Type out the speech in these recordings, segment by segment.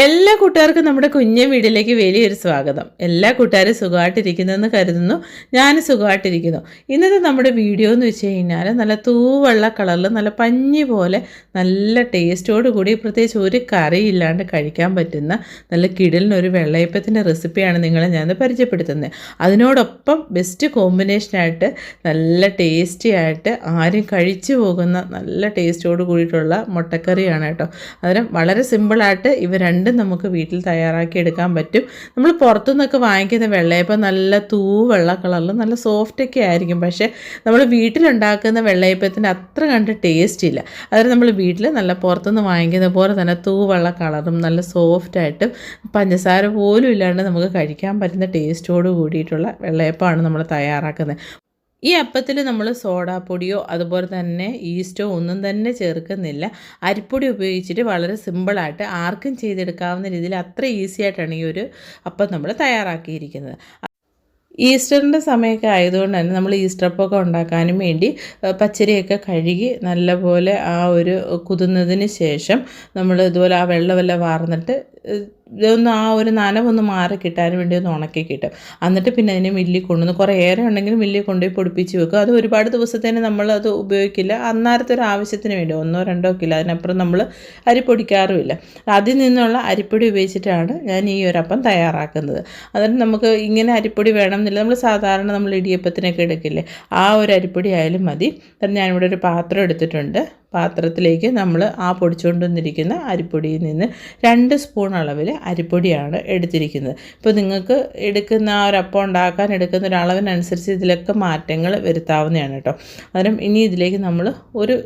എല്ലാ കൂട്ടുകാർക്കും നമ്മുടെ കുഞ്ഞൻ വീട്ടിലേക്ക് വലിയൊരു സ്വാഗതം. എല്ലാ കൂട്ടുകാരും സുഖമായിട്ടിരിക്കുന്നെന്ന് കരുതുന്നു. ഞാൻ സുഖമായിട്ടിരിക്കുന്നു. ഇന്നത്തെ നമ്മുടെ വീഡിയോ എന്ന് വെച്ച് കഴിഞ്ഞാൽ നല്ല തൂവെള്ള കളറിൽ നല്ല പഞ്ഞി പോലെ നല്ല ടേസ്റ്റോട് കൂടി പ്രത്യേകിച്ച് ഒരു കറിയില്ലാണ്ട് കഴിക്കാൻ പറ്റുന്ന നല്ല കിടലിനൊരു വെള്ളയപ്പത്തിന്റെ റെസിപ്പിയാണ് നിങ്ങളെ ഞാൻ പരിചയപ്പെടുത്തുന്നത്. അതിനോടൊപ്പം ബെസ്റ്റ് കോമ്പിനേഷനായിട്ട് നല്ല ടേസ്റ്റി ആയിട്ട് ആരും കഴിച്ചു പോകുന്ന നല്ല ടേസ്റ്റോട് കൂടിയിട്ടുള്ള മുട്ടക്കറിയാണ് കേട്ടോ. അതിന് വളരെ സിമ്പിളായിട്ട് ഇവ രണ്ടും നമുക്ക് വീട്ടിൽ തയ്യാറാക്കി എടുക്കാൻ പറ്റും. നമ്മൾ പുറത്തുനിന്നൊക്കെ വാങ്ങിക്കുന്ന വെള്ളയപ്പം നല്ല തൂ വെള്ള കളറിൽ നല്ല സോഫ്റ്റൊക്കെ ആയിരിക്കും. പക്ഷേ നമ്മൾ വീട്ടിലുണ്ടാക്കുന്ന വെള്ളയപ്പത്തിന് അത്ര കണ്ട് ടേസ്റ്റ് ഇല്ല. അതായത് നമ്മൾ വീട്ടിൽ നല്ല പുറത്തുനിന്ന് വാങ്ങിക്കുന്ന പോലെ തന്നെ തൂ വെള്ള കളറും നല്ല സോഫ്റ്റായിട്ടും പഞ്ചസാര പോലും ഇല്ലാണ്ട് നമുക്ക് കഴിക്കാൻ പറ്റുന്ന ടേസ്റ്റോട് കൂടിയിട്ടുള്ള വെള്ളയപ്പമാണ് നമ്മൾ തയ്യാറാക്കുന്നത്. ഈ അപ്പത്തിൽ നമ്മൾ സോഡാപ്പൊടിയോ അതുപോലെ തന്നെ ഈസ്റ്റോ ഒന്നും തന്നെ ചേർക്കുന്നില്ല. അരിപ്പൊടി ഉപയോഗിച്ചിട്ട് വളരെ സിമ്പിളായിട്ട് ആർക്കും ചെയ്തെടുക്കാവുന്ന രീതിയിൽ അത്ര ഈസി ആയിട്ടാണ് ഈ ഒരു അപ്പം നമ്മൾ തയ്യാറാക്കിയിരിക്കുന്നത്. ഈസ്റ്ററിന്റെ സമയമൊക്കെ ആയതുകൊണ്ട് തന്നെ നമ്മൾ ഈസ്റ്റർ അപ്പമൊക്കെ ഉണ്ടാക്കാനും വേണ്ടി പച്ചരിയൊക്കെ കഴുകി നല്ലപോലെ ആ ഒരു കുതിർന്നതിന് ശേഷം നമ്മൾ ഇതുപോലെ ആ വെള്ളമെല്ലാം വാർന്നിട്ട് ഇതൊന്ന് ആ ഒരു നനവൊന്ന് മാറി കിട്ടാൻ വേണ്ടി ഒന്ന് ഉണക്കി കിട്ടും. എന്നിട്ട് പിന്നെ അതിനെ മില്ലിൽ കൊണ്ടുവന്ന് കുറേ ഏറെ ഉണ്ടെങ്കിൽ മില്ലിൽ കൊണ്ടുപോയി പൊടിപ്പിച്ച് വെക്കും. അത് ഒരുപാട് ദിവസത്തേന് നമ്മൾ അത് ഉപയോഗിക്കില്ല. അന്നേരത്തെ ഒരു ആവശ്യത്തിന് വേണ്ടി ഒന്നോ രണ്ടോ കിലോ അതിനപ്പുറം നമ്മൾ അരി പൊടിക്കാറുമില്ല. അതിൽ നിന്നുള്ള അരിപ്പൊടി ഉപയോഗിച്ചിട്ടാണ് ഞാൻ ഈ ഒരു അപ്പം തയ്യാറാക്കുന്നത്. അതിന് നമുക്ക് ഇങ്ങനെ അരിപ്പൊടി വേണം എന്നില്ല നമ്മൾ സാധാരണ നമ്മൾ ഇടിയപ്പത്തിനൊക്കെ എടുക്കില്ലേ? ആ ഒരു അരിപ്പൊടി ആയാലും മതി. ഞാൻ ഞാനിവിടെ ഒരു പാത്രം എടുത്തിട്ടുണ്ട്. പാത്രത്തിലേക്ക് നമ്മൾ ആ പൊടിച്ചുകൊണ്ട് വന്നിരിക്കുന്ന അരിപ്പൊടിയിൽ നിന്ന് രണ്ട് സ്പൂൺ അളവിൽ അരിപ്പൊടിയാണ് എടുത്തിരിക്കുന്നത്. ഇപ്പോൾ നിങ്ങൾക്ക് എടുക്കുന്ന ആ ഒരു അപ്പം ഉണ്ടാക്കാൻ എടുക്കുന്ന ഒരു അളവിനനുസരിച്ച് ഇതിലൊക്കെ മാറ്റങ്ങൾ വരുത്താവുന്നതാണ് കേട്ടോ. അന്നേരം ഇനി ഇതിലേക്ക് നമ്മൾ ഒരു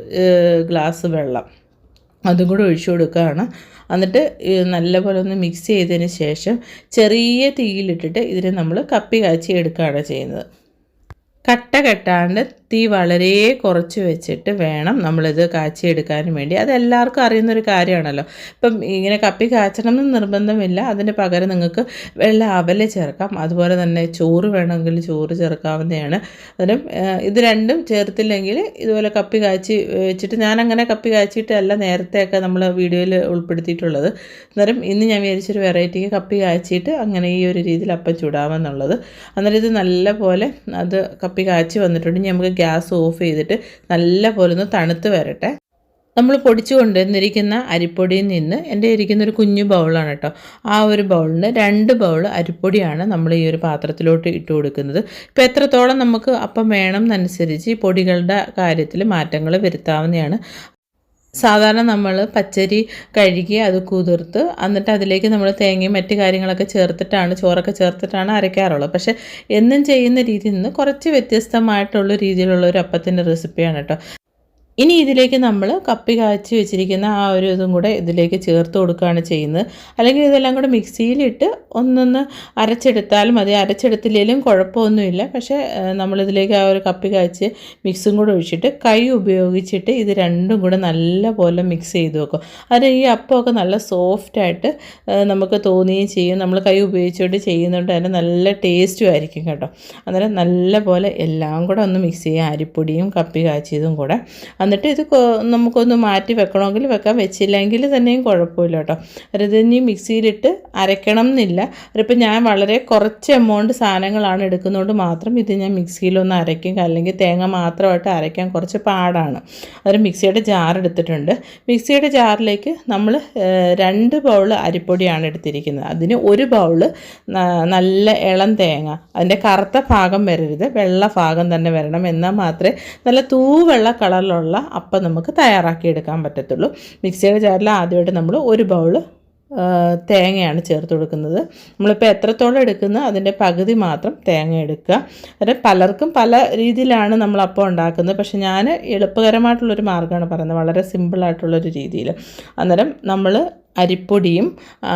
ഗ്ലാസ് വെള്ളം അതും കൂടെ ഒഴിച്ചു കൊടുക്കുകയാണ്. എന്നിട്ട് നല്ലപോലെ ഒന്ന് മിക്സ് ചെയ്തതിന് ശേഷം ചെറിയ തീയിലിട്ടിട്ട് ഇതിനെ നമ്മൾ കപ്പി കാച്ചി എടുക്കുകയാണ് ചെയ്യുന്നത്. കട്ട കെട്ടാണ്ട് തീ വളരെ കുറച്ച് വെച്ചിട്ട് വേണം നമ്മളിത് കാച്ചിയെടുക്കാനും വേണ്ടി. അത് എല്ലാവർക്കും അറിയുന്നൊരു കാര്യമാണല്ലോ. ഇപ്പം ഇങ്ങനെ കപ്പി കാച്ചണം എന്ന് നിർബന്ധമില്ല. അതിന് പകരം നിങ്ങൾക്ക് വെള്ള അവൽ ചേർക്കാം. അതുപോലെ തന്നെ ചോറ് വേണമെങ്കിൽ ചോറ് ചേർക്കാവുന്നതാണ്. അതിനും ഇത് രണ്ടും ചേർത്തില്ലെങ്കിൽ ഇതുപോലെ കപ്പി കാച്ചി വെച്ചിട്ട് ഞാനങ്ങനെ കപ്പി കാച്ചിട്ടല്ല നേരത്തെയൊക്കെ നമ്മൾ വീഡിയോയിൽ ഉൾപ്പെടുത്തിയിട്ടുള്ളത്. അന്നേരം ഇന്ന് ഞാൻ വിചാരിച്ചൊരു വെറൈറ്റിക്ക് കപ്പി കാച്ചിയിട്ട് അങ്ങനെ ഈ ഒരു രീതിയിൽ അപ്പം ചുടാമെന്നുള്ളത്. അന്നേരം ഇത് നല്ല പോലെ അത് കപ്പി കാച്ചി വന്നിട്ടുണ്ട്. നമുക്ക് ഗ്യാസ് ഓഫ് ചെയ്തിട്ട് നല്ല പോലെ ഒന്ന് തണുത്ത് വരട്ടെ. നമ്മൾ പൊടിച്ചു കൊണ്ടുവന്നിരിക്കുന്ന അരിപ്പൊടിയിൽ നിന്ന് എന്റെ ഇരിക്കുന്ന ഒരു കുഞ്ഞു ബൗളാണ് കേട്ടോ. ആ ഒരു ബൗളിന് രണ്ട് ബൗൾ അരിപ്പൊടിയാണ് നമ്മൾ ഈ ഒരു പാത്രത്തിലോട്ട് ഇട്ട് കൊടുക്കുന്നത്. ഇപ്പോൾ എത്രത്തോളം നമുക്ക് അപ്പം വേണം എന്നനുസരിച്ച് ഈ പൊടികളുടെ കാര്യത്തിൽ മാറ്റങ്ങൾ വരുത്താവുന്നതാണ്. സാധാരണ നമ്മൾ പച്ചരി കഴുകി അത് കുതിർത്ത് എന്നിട്ട് അതിലേക്ക് നമ്മൾ തേങ്ങയും മറ്റ് കാര്യങ്ങളൊക്കെ ചേർത്തിട്ടാണ് ചോറൊക്കെ ചേർത്തിട്ടാണ് അരയ്ക്കാറുള്ളത്. പക്ഷേ എന്നും ചെയ്യുന്ന രീതിയിൽ നിന്ന് കുറച്ച് വ്യത്യസ്തമായിട്ടുള്ള രീതിയിലുള്ള ഒരു അപ്പത്തിന്റെ റെസിപ്പിയാണ് കേട്ടോ. ഇനി ഇതിലേക്ക് നമ്മൾ കപ്പി കാച്ചി വെച്ചിരിക്കുന്ന ആ ഒരു ഇതും കൂടെ ഇതിലേക്ക് ചേർത്ത് കൊടുക്കുകയാണ് ചെയ്യുന്നത്. അല്ലെങ്കിൽ ഇതെല്ലാം കൂടെ മിക്സിയിലിട്ട് ഒന്നൊന്ന് അരച്ചെടുത്താൽ മതി. അരച്ചെടുത്തില്ലെങ്കിലും കുഴപ്പമൊന്നുമില്ല. പക്ഷേ നമ്മളിതിലേക്ക് ആ ഒരു കപ്പി കാച്ചി മിക്സും കൂടെ ഒഴിച്ചിട്ട് കൈ ഉപയോഗിച്ചിട്ട് ഇത് രണ്ടും കൂടെ നല്ല പോലെ മിക്സ് ചെയ്ത് വെക്കും. അത് ഈ അപ്പമൊക്കെ നല്ല സോഫ്റ്റായിട്ട് നമുക്ക് തോന്നുകയും ചെയ്യും. നമ്മൾ കൈ ഉപയോഗിച്ചുകൊണ്ട് ചെയ്യുന്നുണ്ട് അതിന് നല്ല ടേസ്റ്റും ആയിരിക്കും കേട്ടോ. അന്നേരം നല്ല പോലെ എല്ലാം കൂടെ ഒന്ന് മിക്സ് ചെയ്യാം. അരിപ്പൊടിയും കപ്പി കാച്ചിയതും കൂടെ. എന്നിട്ട് ഇത് നമുക്കൊന്ന് മാറ്റി വെക്കണമെങ്കിൽ വെക്കാം. വെച്ചില്ലെങ്കിൽ തന്നെയും കുഴപ്പമില്ല കേട്ടോ. അതായത് ഇനി മിക്സിയിലിട്ട് അരയ്ക്കണം എന്നില്ല അതിപ്പോൾ ഞാൻ വളരെ കുറച്ച് എമൗണ്ട് സാധനങ്ങളാണ് എടുക്കുന്നതുകൊണ്ട് മാത്രം ഇത് ഞാൻ മിക്സിയിലൊന്ന് അരയ്ക്കും. അല്ലെങ്കിൽ തേങ്ങ മാത്രമായിട്ട് അരയ്ക്കാൻ കുറച്ച് പാടാണ്. അതൊരു മിക്സിയുടെ ജാർ എടുത്തിട്ടുണ്ട്. മിക്സിയുടെ ജാറിലേക്ക് നമ്മൾ രണ്ട് ബൗൾ അരിപ്പൊടിയാണ് എടുത്തിരിക്കുന്നത്. അതിന് ഒരു ബൗൾ നല്ല ഇളം തേങ്ങ. അതിന്റെ കറുത്ത ഭാഗം വരരുത്. വെള്ള ഭാഗം തന്നെ വരണം. എന്നാൽ മാത്രമേ നല്ല തൂവെള്ള കളറിലുള്ള അപ്പം നമുക്ക് തയ്യാറാക്കിയെടുക്കാൻ പറ്റത്തുള്ളൂ. മിക്സിയുടെ ജാറിൽ ആദ്യമായിട്ട് നമ്മൾ ഒരു ബൗൾ തേങ്ങയാണ് ചേർത്ത് കൊടുക്കുന്നത്. നമ്മളിപ്പോൾ എത്രത്തോളം എടുക്കുന്ന അതിന്റെ പകുതി മാത്രം തേങ്ങ എടുക്കുക. അത് പലർക്കും പല രീതിയിലാണ് നമ്മൾ അപ്പം ഉണ്ടാക്കുന്നത്. പക്ഷേ ഞാൻ എളുപ്പകരമായിട്ടുള്ളൊരു മാർഗമാണ് പറയുന്നത്. വളരെ സിമ്പിളായിട്ടുള്ളൊരു രീതിയിൽ. അന്നേരം നമ്മൾ അരിപ്പൊടിയും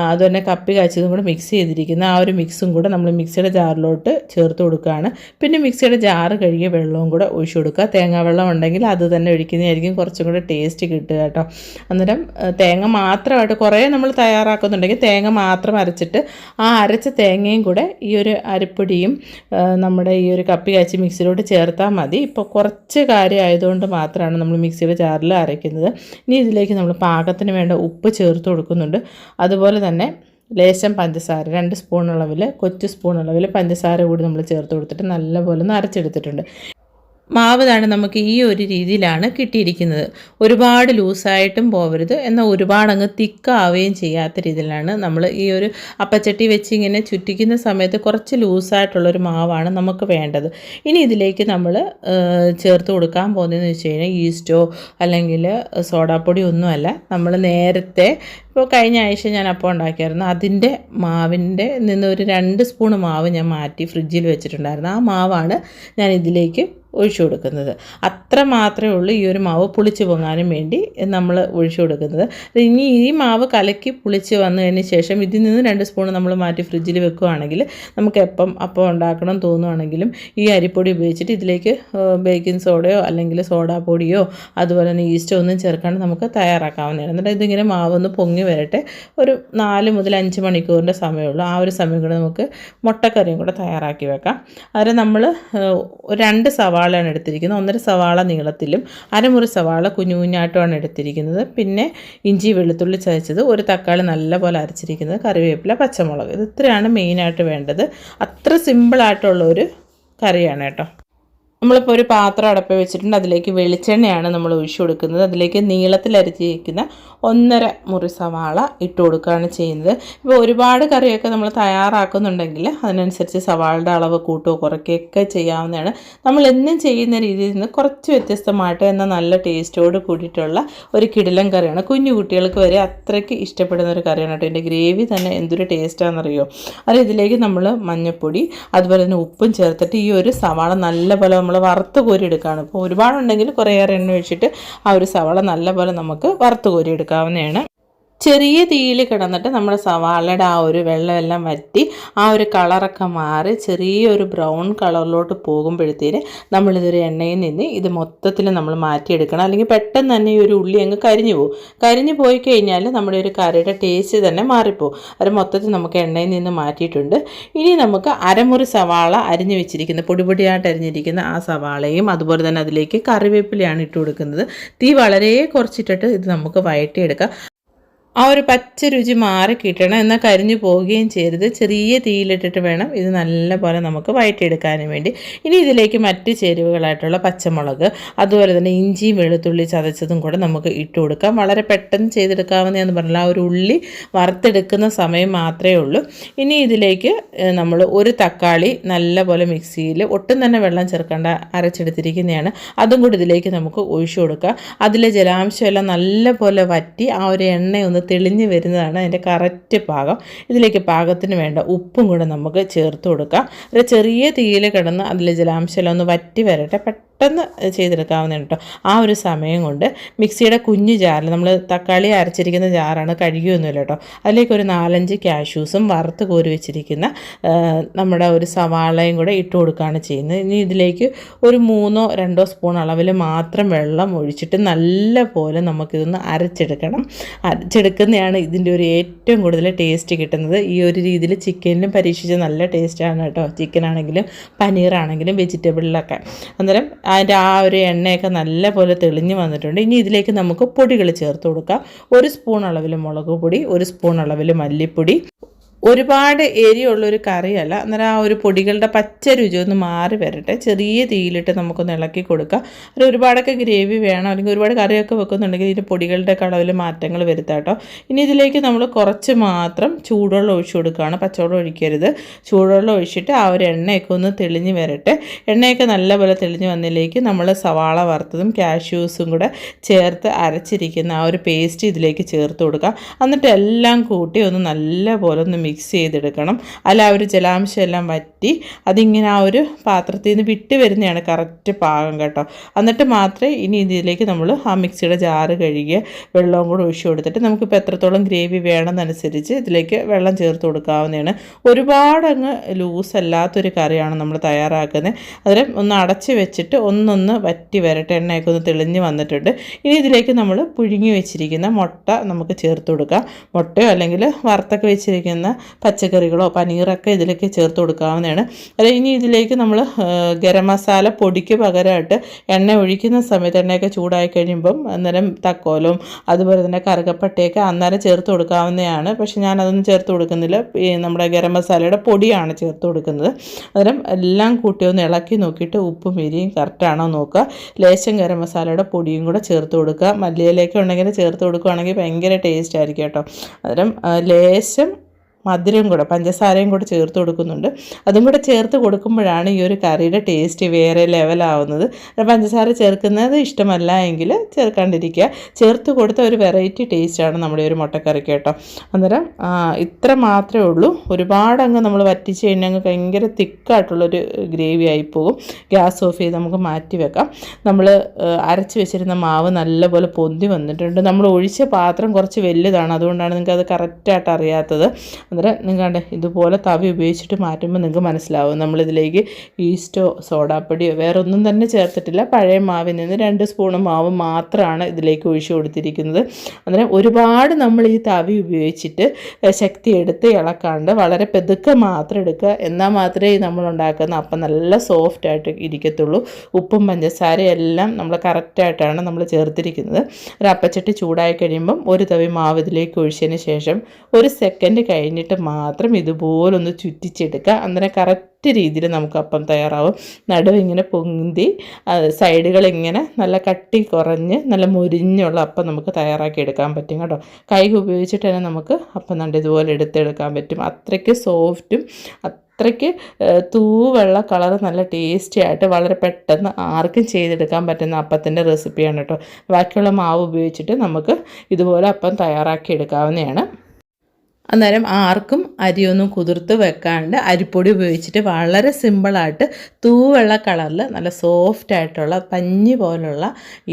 അതുതന്നെ കപ്പി കാച്ചതും കൂടെ മിക്സ് ചെയ്തിരിക്കുന്ന ആ ഒരു മിക്സും കൂടെ നമ്മൾ മിക്സിയുടെ ജാറിലോട്ട് ചേർത്ത് കൊടുക്കുകയാണ്. പിന്നെ മിക്സിയുടെ ജാറ് കഴുകിയ വെള്ളവും കൂടെ ഒഴിച്ചു കൊടുക്കുക. തേങ്ങാ വെള്ളം ഉണ്ടെങ്കിൽ അത് തന്നെ ഒഴിക്കുന്നതായിരിക്കും കുറച്ചും കൂടെ ടേസ്റ്റ് കിട്ടുക കേട്ടോ. അന്നേരം തേങ്ങ മാത്രമായിട്ട് കുറേ നമ്മൾ തയ്യാറാക്കുന്നുണ്ടെങ്കിൽ തേങ്ങ മാത്രം അരച്ചിട്ട് ആ അരച്ച തേങ്ങയും കൂടെ ഈ ഒരു അരിപ്പൊടിയും നമ്മുടെ ഈ ഒരു കപ്പി കാച്ചി മിക്സിയിലോട്ട് ചേർത്താൽ മതി. ഇപ്പോൾ കുറച്ച് കാര്യം ആയതുകൊണ്ട് മാത്രമാണ് നമ്മൾ മിക്സിയുടെ ജാറിൽ അരയ്ക്കുന്നത്. ഇനി ഇതിലേക്ക് നമ്മൾ പാകത്തിന് വേണ്ട ഉപ്പ് ചേർത്ത് കൊടുക്കുന്നുണ്ട് കൊടുക്കുന്നുണ്ട്. അതുപോലെ തന്നെ ലേശം പഞ്ചസാര രണ്ട് സ്പൂൺ അളവിൽ കൊച്ചു സ്പൂൺ അളവിൽ പഞ്ചസാര കൂടി നമ്മൾ ചേർത്ത് കൊടുത്തിട്ട് നല്ലപോലെ ഒന്ന് അരച്ചെടുത്തിട്ടുണ്ട്. മാവ് താണ് നമുക്ക് ഈ ഒരു രീതിയിലാണ് കിട്ടിയിരിക്കുന്നത്. ഒരുപാട് ലൂസായിട്ടും പോവരുത്. എന്നാൽ ഒരുപാട് അങ്ങ് തിക്കാവുകയും ചെയ്യാത്ത രീതിയിലാണ് നമ്മൾ ഈ ഒരു അപ്പച്ചട്ടി വെച്ച് ഇങ്ങനെ ചുറ്റിക്കുന്ന സമയത്ത് കുറച്ച് ലൂസായിട്ടുള്ളൊരു മാവാണ് നമുക്ക് വേണ്ടത്. ഇനി ഇതിലേക്ക് നമ്മൾ ചേർത്ത് കൊടുക്കാൻ പോകുന്നതെന്ന് വെച്ച് കഴിഞ്ഞാൽ ഈസ്റ്റോ അല്ലെങ്കിൽ സോഡാപ്പൊടി ഒന്നുമല്ല. നമ്മൾ നേരത്തെ ഇപ്പോൾ കഴിഞ്ഞ ആഴ്ച ഞാൻ അപ്പം ഉണ്ടാക്കിയായിരുന്നു. അതിന്റെ മാവിന്റെ നിന്ന് ഒരു രണ്ട് സ്പൂൺ മാവ് ഞാൻ മാറ്റി ഫ്രിഡ്ജിൽ വെച്ചിട്ടുണ്ടായിരുന്നു. ആ മാവാണ് ഞാൻ ഇതിലേക്ക് ഒഴിച്ചു കൊടുക്കുന്നത്. അത്ര മാത്രമേ ഉള്ളൂ ഈ ഒരു മാവ് പുളിച്ച് പൊങ്ങാനും വേണ്ടി നമ്മൾ ഒഴിച്ചു കൊടുക്കുന്നത്. ഇനി ഈ മാവ് കലക്കി പുളിച്ച് വന്നതിന് ശേഷം ഇതിൽ നിന്ന് രണ്ട് സ്പൂൺ നമ്മൾ മാറ്റി ഫ്രിഡ്ജിൽ വെക്കുകയാണെങ്കിൽ നമുക്ക് എപ്പം അപ്പം ഉണ്ടാക്കണം തോന്നുവാണെങ്കിലും ഈ അരിപ്പൊടി ഉപയോഗിച്ചിട്ട് ഇതിലേക്ക് ബേക്കിംഗ് സോഡയോ അല്ലെങ്കിൽ സോഡാ പൊടിയോ അതുപോലെ തന്നെ ഈസ്റ്റോ ഒന്നും ചേർക്കാണ്ട് നമുക്ക് തയ്യാറാക്കാവുന്നതാണ്. എന്നിട്ട് ഇതിങ്ങനെ ഒന്ന് പൊങ്ങി വരട്ടെ. ഒരു നാല് മുതൽ അഞ്ച് മണിക്കൂറിന്റെ സമയമുള്ളൂ. ആ ഒരു സമയം കൂടെ നമുക്ക് മുട്ടക്കറിയും കൂടെ തയ്യാറാക്കി വെക്കാം. അതിൽ നമ്മൾ രണ്ട് സവാള സവാളയാണ് എടുത്തിരിക്കുന്നത്. ഒന്നര സവാള നീളത്തിലും അരമുറി സവാള കുഞ്ഞു കുഞ്ഞായിട്ടുമാണ് എടുത്തിരിക്കുന്നത്. പിന്നെ ഇഞ്ചി വെളുത്തുള്ളി ചതച്ചത് ഒരു തക്കാളി നല്ലപോലെ അരച്ചിരിക്കുന്നത് കറിവേപ്പില പച്ചമുളക്. ഇത് ഇത്രയാണ് മെയിനായിട്ട് വേണ്ടത്. അത്ര സിമ്പിളായിട്ടുള്ള ഒരു കറിയാണ് കേട്ടോ. നമ്മളിപ്പോൾ ഒരു പാത്രം അടപ്പ് വെച്ചിട്ടുണ്ട്. അതിലേക്ക് വെളിച്ചെണ്ണയാണ് നമ്മൾ ഒഴിച്ചു കൊടുക്കുന്നത്. അതിലേക്ക് നീളത്തിൽ അരിച്ചിരിക്കുന്ന ഒന്നര മുറി സവാള ഇട്ട് കൊടുക്കുകയാണ് ചെയ്യുന്നത്. ഇപ്പോൾ ഒരുപാട് കറിയൊക്കെ നമ്മൾ തയ്യാറാക്കുന്നുണ്ടെങ്കിൽ അതിനനുസരിച്ച് സവാളയുടെ അളവ് കൂട്ടുകയോ കുറയ്ക്കുകയൊക്കെ ചെയ്യാവുന്നതാണ്. നമ്മൾ എന്നും ചെയ്യുന്ന രീതിയിൽ നിന്ന് കുറച്ച് വ്യത്യസ്തമായിട്ട് എന്ന നല്ല ടേസ്റ്റോട് കൂടിയിട്ടുള്ള ഒരു കിടിലൻ കറിയാണ്. കുഞ്ഞു കുട്ടികൾക്ക് വരെ അത്രയ്ക്ക് ഇഷ്ടപ്പെടുന്ന ഒരു കറിയാണ് കേട്ടോ. ഇതിന്റെ ഗ്രേവി തന്നെ എന്തൊരു ടേസ്റ്റാണെന്നറിയോ? അത് ഇതിലേക്ക് നമ്മൾ മഞ്ഞൾപ്പൊടി അതുപോലെ തന്നെ ഉപ്പും ചേർത്തിട്ട് ഈ ഒരു സവാള നല്ലപോലെ നമ്മൾ വറുത്ത് കോരി എടുക്കുകയാണ് ഇപ്പോൾ ഒരുപാടുണ്ടെങ്കിൽ കുറേയേറെ എണ്ണ ഒഴിച്ചിട്ട് ആ ഒരു സവള നല്ലപോലെ നമുക്ക് വറുത്ത് കോരി എടുക്കാവുന്നതാണ്. ചെറിയ തീയിൽ കിടന്നിട്ട് നമ്മുടെ സവാളയുടെ ആ ഒരു വെള്ളമെല്ലാം വറ്റി ആ ഒരു കളറൊക്കെ മാറി ചെറിയൊരു ബ്രൗൺ കളറിലോട്ട് പോകുമ്പോഴത്തേന് നമ്മളിതൊരു എണ്ണയിൽ നിന്ന് ഇത് മൊത്തത്തിൽ നമ്മൾ മാറ്റിയെടുക്കണം. അല്ലെങ്കിൽ പെട്ടെന്ന് തന്നെ ഈ ഒരു ഉള്ളി അങ്ങ് കരിഞ്ഞു പോകും. കരിഞ്ഞു പോയി കഴിഞ്ഞാൽ നമ്മുടെ ഒരു കറിയുടെ ടേസ്റ്റ് തന്നെ മാറിപ്പോകും അത് മൊത്തത്തിൽ നമുക്ക് എണ്ണയിൽ നിന്ന് മാറ്റിയിട്ടുണ്ട്. ഇനി നമുക്ക് അരമുറി സവാള അരിഞ്ഞു വെച്ചിരിക്കുന്ന പൊടിപൊടിയായിട്ട് അരിഞ്ഞിരിക്കുന്ന ആ സവാളയും അതുപോലെ തന്നെ അതിലേക്ക് കറിവേപ്പിലയാണ് ഇട്ട് കൊടുക്കുന്നത്. തീ വളരെ കുറച്ചിട്ടിട്ട് ഇത് നമുക്ക് വഴറ്റിയെടുക്കാം. ആ ഒരു പച്ച രുചി മാറി കിട്ടണം എന്നാൽ കരിഞ്ഞു പോവുകയും ചെയ്യരുത്. ചെറിയ തീയിലിട്ടിട്ട് വേണം ഇത് നല്ലപോലെ നമുക്ക് വഴറ്റിയെടുക്കാനും വേണ്ടി. ഇനി ഇതിലേക്ക് മറ്റ് ചേരുവകളായിട്ടുള്ള പച്ചമുളക് അതുപോലെ തന്നെ ഇഞ്ചിയും വെളുത്തുള്ളി ചതച്ചതും കൂടെ നമുക്ക് ഇട്ട് കൊടുക്കാം. വളരെ പെട്ടെന്ന് ചെയ്തെടുക്കാവുന്നതെന്ന് പറഞ്ഞാൽ ആ ഒരു ഉള്ളി വറുത്തെടുക്കുന്ന സമയം മാത്രമേ ഉള്ളൂ. ഇനി ഇതിലേക്ക് നമ്മൾ ഒരു തക്കാളി നല്ലപോലെ മിക്സിയിൽ ഒട്ടും തന്നെ വെള്ളം ചേർക്കേണ്ട അരച്ചെടുത്തിരിക്കുന്നതാണ്. അതും കൂടി ഇതിലേക്ക് നമുക്ക് ഒഴിച്ചു കൊടുക്കാം. അതിലെ ജലാംശമെല്ലാം നല്ല നല്ലപോലെ വറ്റി ആ ഒരു എണ്ണയൊന്ന് തെളിഞ്ഞ് വരുന്നതാണ് അതിന്റെ കറക്റ്റ് പാകം. ഇതിലേക്ക് പാകത്തിന് വേണ്ട ഉപ്പും കൂടെ നമുക്ക് ചേർത്ത് കൊടുക്കാം. ഒരു ചെറിയ തീയിൽ കിടന്ന് അതിലെ ജലാംശമെല്ലാം ഒന്ന് വറ്റി വരട്ടെ. പെട്ടെന്ന് ചെയ്തെടുക്കാവുന്ന കേട്ടോ ആ ഒരു സമയം കൊണ്ട് മിക്സിയുടെ കുഞ്ഞു ജാറിൽ നമ്മൾ തക്കാളി അരച്ചിരിക്കുന്ന ജാറാണ് കഴുകിയൊന്നുമില്ല കേട്ടോ അതിലേക്ക് ഒരു നാലഞ്ച് കാഷ്യൂസും വറുത്ത് കോരി വെച്ചിരിക്കുന്ന നമ്മുടെ ഒരു സവാളയും കൂടെ ഇട്ട് കൊടുക്കുകയാണ് ചെയ്യുന്നത്. ഇനി ഇതിലേക്ക് ഒരു മൂന്നോ രണ്ടോ സ്പൂൺ അളവിൽ മാത്രം വെള്ളം ഒഴിച്ചിട്ട് നല്ല പോലെ നമുക്കിതൊന്ന് അരച്ചെടുക്കണം. അരച്ചെടുക്കുന്നതാണ് ഇതിന്റെ ഒരു ഏറ്റവും കൂടുതൽ ടേസ്റ്റ് കിട്ടുന്നത്. ഈ ഒരു രീതിയിൽ ചിക്കനിലും പരീക്ഷിച്ച നല്ല ടേസ്റ്റാണ് കേട്ടോ ചിക്കനാണെങ്കിലും പനീറാണെങ്കിലും വെജിറ്റബിളിലൊക്കെ അന്നേരം അതിന്റെ ആ ഒരു എണ്ണയൊക്കെ നല്ല പോലെ തെളിഞ്ഞ് വന്നിട്ടുണ്ട്. ഇനി ഇതിലേക്ക് നമുക്ക് പൊടികൾ ചേർത്ത് കൊടുക്കാം. ഒരു സ്പൂൺ അളവിൽ മുളക് പൊടി ഒരു സ്പൂൺ അളവിൽ മല്ലിപ്പൊടി ഒരുപാട് എരിയുള്ളൊരു കറിയല്ല. അന്നേരം ആ ഒരു പൊടികളുടെ പച്ച രുചി ഒന്ന് മാറി വരട്ടെ. ചെറിയ തീയിലിട്ട് നമുക്കൊന്ന് ഇളക്കി കൊടുക്കാം. അത് ഒരുപാടൊക്കെ ഗ്രേവി വേണം. അല്ലെങ്കിൽ ഒരുപാട് കറിയൊക്കെ വെക്കുന്നുണ്ടെങ്കിൽ ഇതിന്റെ പൊടികളുടെ കളവിൽ മാറ്റങ്ങൾ വരുത്താം കേട്ടോ. ഇനി ഇതിലേക്ക് നമ്മൾ കുറച്ച് മാത്രം ചൂടുവെള്ളം ഒഴിച്ചു കൊടുക്കുകയാണ്. പച്ചവെള്ളം ഒഴിക്കരുത്. ചൂടുവെള്ളം ഒഴിച്ചിട്ട് ആ ഒരു എണ്ണയൊക്കെ ഒന്ന് തെളിഞ്ഞ് വരട്ടെ. എണ്ണയൊക്കെ നല്ലപോലെ തെളിഞ്ഞ് വന്നതിലേക്ക് നമ്മൾ സവാള വറുത്തതും കാഷ്യൂസും കൂടെ ചേർത്ത് അരച്ചിരിക്കുന്ന ആ ഒരു പേസ്റ്റ് ഇതിലേക്ക് ചേർത്ത് കൊടുക്കുക എന്നിട്ട് എല്ലാം കൂട്ടി ഒന്ന് നല്ലപോലെ ഒന്ന് മിക്സ് ചെയ്തെടുക്കണം. അല്ല ആ ഒരു ജലാംശം എല്ലാം വറ്റി അതിങ്ങനെ ആ ഒരു പാത്രത്തിൽ നിന്ന് വിട്ട് വരുന്നതാണ് കറക്റ്റ് പാകം കേട്ടോ. എന്നിട്ട് മാത്രമേ ഇനി ഇതിലേക്ക് നമ്മൾ ആ മിക്സിയുടെ ജാറ് കഴുകിയ വെള്ളവും കൂടെ ഒഴിച്ചു കൊടുത്തിട്ട് നമുക്കിപ്പോൾ എത്രത്തോളം ഗ്രേവി വേണമെന്നനുസരിച്ച് ഇതിലേക്ക് വെള്ളം ചേർത്ത് കൊടുക്കാവുന്നതാണ്. ഒരുപാടങ്ങ് ലൂസ് അല്ലാത്തൊരു കറിയാണ് നമ്മൾ തയ്യാറാക്കുന്നത്. അതിൽ ഒന്ന് അടച്ച് വെച്ചിട്ട് ഒന്നൊന്ന് വറ്റി വരട്ടെ എണ്ണയൊക്കെ ഒന്ന് തെളിഞ്ഞ് വന്നിട്ടുണ്ട്. ഇനി ഇതിലേക്ക് നമ്മൾ പുഴുങ്ങി വെച്ചിരിക്കുന്ന മുട്ട നമുക്ക് ചേർത്ത് കൊടുക്കാം. മുട്ടയോ അല്ലെങ്കിൽ വറുത്തൊക്കെ വെച്ചിരിക്കുന്ന പച്ചക്കറികളോ പനീറൊക്കെ ഇതിലേക്ക് ചേർത്ത് കൊടുക്കാവുന്നതാണ്. അല്ല ഇനി ഇതിലേക്ക് നമ്മൾ ഗരം മസാല പൊടിക്ക് പകരമായിട്ട് എണ്ണ ഒഴിക്കുന്ന സമയത്ത് എണ്ണയൊക്കെ ചൂടായി കഴിയുമ്പം അന്നേരം തക്കോലും അതുപോലെ തന്നെ കറുകപ്പട്ടയൊക്കെ അന്നേരം ചേർത്ത് കൊടുക്കാവുന്നതാണ്. പക്ഷെ ഞാനതൊന്നും ചേർത്ത് കൊടുക്കുന്നില്ല. നമ്മുടെ ഗരം മസാലയുടെ പൊടിയാണ് ചേർത്ത് കൊടുക്കുന്നത്. അന്നേരം എല്ലാം കൂട്ടി ഒന്ന് ഇളക്കി നോക്കിയിട്ട് ഉപ്പും എരിയും കറക്റ്റാണോ നോക്കുക. ലേശം ഗരം മസാലയുടെ പൊടിയും കൂടെ ചേർത്ത് കൊടുക്കുക. മല്ലിയിലേക്ക് ഉണ്ടെങ്കിൽ ചേർത്ത് കൊടുക്കുകയാണെങ്കിൽ ഭയങ്കര ടേസ്റ്റ് ആയിരിക്കും കേട്ടോ. അന്നേരം ലേശം മധുരം കൂടെ പഞ്ചസാരയും കൂടെ ചേർത്ത് കൊടുക്കുന്നുണ്ട്. അതും കൂടെ ചേർത്ത് കൊടുക്കുമ്പോഴാണ് ഈ ഒരു കറിയുടെ ടേസ്റ്റ് വേറെ ലെവലാവുന്നത്. പഞ്ചസാര ചേർക്കുന്നത് ഇഷ്ടമല്ല എങ്കിൽ ചേർക്കാണ്ടിരിക്കുക. ചേർത്ത് കൊടുത്ത ഒരു വെറൈറ്റി ടേസ്റ്റാണ് നമ്മുടെ ഒരു മുട്ടക്കറിക്ക് കേട്ടോ. അന്നേരം ഇത്ര മാത്രമേ ഉള്ളൂ. ഒരുപാടങ്ങ് നമ്മൾ വറ്റിച്ച് കഴിഞ്ഞാൽ അങ്ങ് ഭയങ്കര തിക്കായിട്ടുള്ളൊരു ഗ്രേവി ആയി പോകും ഗ്യാസ് ഓഫ് ചെയ്ത് നമുക്ക് മാറ്റി വെക്കാം. നമ്മൾ അരച്ച് വെച്ചിരുന്ന മാവ് നല്ലപോലെ പൊന്തി വന്നിട്ടുണ്ട്. നമ്മൾ ഒഴിച്ച പാത്രം കുറച്ച് വലുതാണ്. അതുകൊണ്ടാണ് നിങ്ങൾക്ക് അത് കറക്റ്റായിട്ട് അറിയാത്തത്. അന്നേരം നിങ്ങളുടെ ഇതുപോലെ തവി ഉപയോഗിച്ചിട്ട് മാറ്റുമ്പോൾ നിങ്ങൾക്ക് മനസ്സിലാവും. നമ്മളിതിലേക്ക് ഈസ്റ്റോ സോഡാപ്പൊടിയോ വേറെ ഒന്നും തന്നെ ചേർത്തിട്ടില്ല. പഴയ മാവിൽ നിന്ന് രണ്ട് സ്പൂണ് മാവ് മാത്രമാണ് ഇതിലേക്ക് ഒഴിച്ചു കൊടുത്തിരിക്കുന്നത്. അന്നേരം ഒരുപാട് നമ്മൾ ഈ തവി ഉപയോഗിച്ചിട്ട് ശക്തി എടുത്ത് ഇളക്കാണ്ട് വളരെ പെതുക്കെ മാത്രം എടുക്കുക. എന്നാൽ മാത്രമേ നമ്മൾ ഉണ്ടാക്കുന്ന അപ്പം നല്ല സോഫ്റ്റ് ആയിട്ട് ഇരിക്കത്തുള്ളൂ. ഉപ്പും പഞ്ചസാരയും എല്ലാം നമ്മൾ കറക്റ്റായിട്ടാണ് നമ്മൾ ചേർത്തിരിക്കുന്നത്. ഒരു അപ്പച്ചട്ടി ചൂടായി കഴിയുമ്പം ഒരു തവി മാവ് ഇതിലേക്ക് ഒഴിച്ചതിന് ശേഷം ഒരു സെക്കൻഡ് കഴിഞ്ഞിട്ട് മാത്രം ഇതുപോലൊന്ന് ചുറ്റിച്ചെടുക്കുക. അങ്ങനെ കറക്റ്റ് രീതിയിൽ നമുക്ക് അപ്പം തയ്യാറാവും. നടുവ് ഇങ്ങനെ പൊന്തി സൈഡുകൾ ഇങ്ങനെ നല്ല കട്ടി കുറഞ്ഞ് നല്ല മുരിഞ്ഞുള്ള അപ്പം നമുക്ക് തയ്യാറാക്കി എടുക്കാൻ പറ്റും കേട്ടോ. കൈ ഉപയോഗിച്ചിട്ട് തന്നെ നമുക്ക് അപ്പം നണ്ട് ഇതുപോലെ എടുത്തെടുക്കാൻ പറ്റും. അത്രയ്ക്ക് സോഫ്റ്റും അത്രയ്ക്ക് തൂവെള്ള കളർ നല്ല ടേസ്റ്റി ആയിട്ട് വളരെ പെട്ടെന്ന് ആർക്കും ചെയ്തെടുക്കാൻ പറ്റുന്ന അപ്പത്തിന്റെ റെസിപ്പിയാണ് കേട്ടോ. ബാക്കിയുള്ള മാവ് ഉപയോഗിച്ചിട്ട് നമുക്ക് ഇതുപോലെ അപ്പം തയ്യാറാക്കി എടുക്കാവുന്നതാണ്. അന്നേരം ആർക്കും അരിയൊന്നും കുതിർത്ത് വെക്കാണ്ട് അരിപ്പൊടി ഉപയോഗിച്ചിട്ട് വളരെ സിമ്പിളായിട്ട് തൂവെള്ള കളറിൽ നല്ല സോഫ്റ്റ് ആയിട്ടുള്ള പഞ്ഞി പോലുള്ള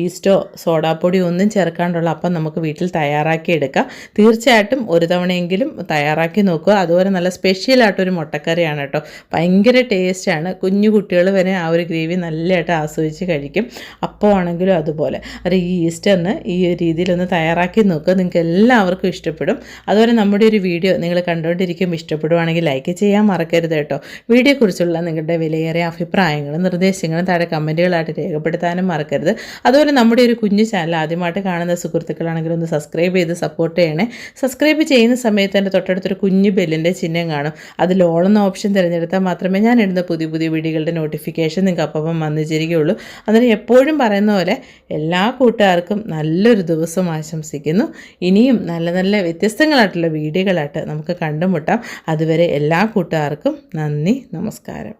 ഈസ്റ്റോ സോഡാപ്പൊടി ഒന്നും ചേർക്കാണ്ടുള്ള അപ്പം നമുക്ക് വീട്ടിൽ തയ്യാറാക്കി എടുക്കാം. തീർച്ചയായിട്ടും ഒരു തവണയെങ്കിലും തയ്യാറാക്കി നോക്കുക. അതുപോലെ നല്ല സ്പെഷ്യലായിട്ടൊരു മുട്ടക്കറിയാണ് കേട്ടോ. ഭയങ്കര ടേസ്റ്റാണ്. കുഞ്ഞു കുട്ടികൾ വരെ ആ ഒരു ഗ്രേവി നല്ലതായിട്ട് ആസ്വദിച്ച് കഴിക്കും. അപ്പോൾ ആണെങ്കിലും അതുപോലെ. അത് ഈ ഈസ്റ്ററിന് ഈ രീതിയിലൊന്ന് തയ്യാറാക്കി നോക്കുക. നിങ്ങൾക്ക് എല്ലാവർക്കും ഇഷ്ടപ്പെടും. അതുപോലെ നമ്മുടെ ഒരു വീഡിയോ നിങ്ങൾ കണ്ടുകൊണ്ടിരിക്കുമ്പോൾ ഇഷ്ടപ്പെടുവാണെങ്കിൽ ലൈക്ക് ചെയ്യാൻ മറക്കരുത് കേട്ടോ. വീഡിയോയെക്കുറിച്ചുള്ള നിങ്ങളുടെ വിലയേറിയ അഭിപ്രായങ്ങളും നിർദ്ദേശങ്ങളും താഴെ കമന്റുകളായിട്ട് രേഖപ്പെടുത്താനും മറക്കരുത്. അതുപോലെ നമ്മുടെ ഒരു കുഞ്ഞു ചാനൽ ആദ്യമായിട്ട് കാണുന്ന സുഹൃത്തുക്കളാണെങ്കിൽ ഒന്ന് സബ്സ്ക്രൈബ് ചെയ്ത് സപ്പോർട്ട് ചെയ്യണേ. സബ്സ്ക്രൈബ് ചെയ്യുന്ന സമയത്ത് തന്നെ തൊട്ടടുത്തൊരു കുഞ്ഞു ബെല്ലിന്റെ ചിഹ്നം കാണും. അത് ലോളെന്ന ഓപ്ഷൻ തിരഞ്ഞെടുത്താൽ മാത്രമേ ഞാൻ ഇടുന്ന പുതിയ പുതിയ വീഡിയോകളുടെ നോട്ടിഫിക്കേഷൻ നിങ്ങൾക്ക് അപ്പം വന്നു ചേരുകയുള്ളൂ അന്നേരം എപ്പോഴും പറയുന്ന പോലെ എല്ലാ കൂട്ടുകാർക്കും നല്ലൊരു ദിവസം ആശംസിക്കുന്നു. ഇനിയും നല്ല നല്ല വ്യത്യസ്തങ്ങളായിട്ടുള്ള വീഡിയോകളായിട്ട് നമുക്ക് കണ്ടുമുട്ടാം. അതുവരെ എല്ലാ കൂട്ടുകാർക്കും നന്ദി നമസ്കാരം.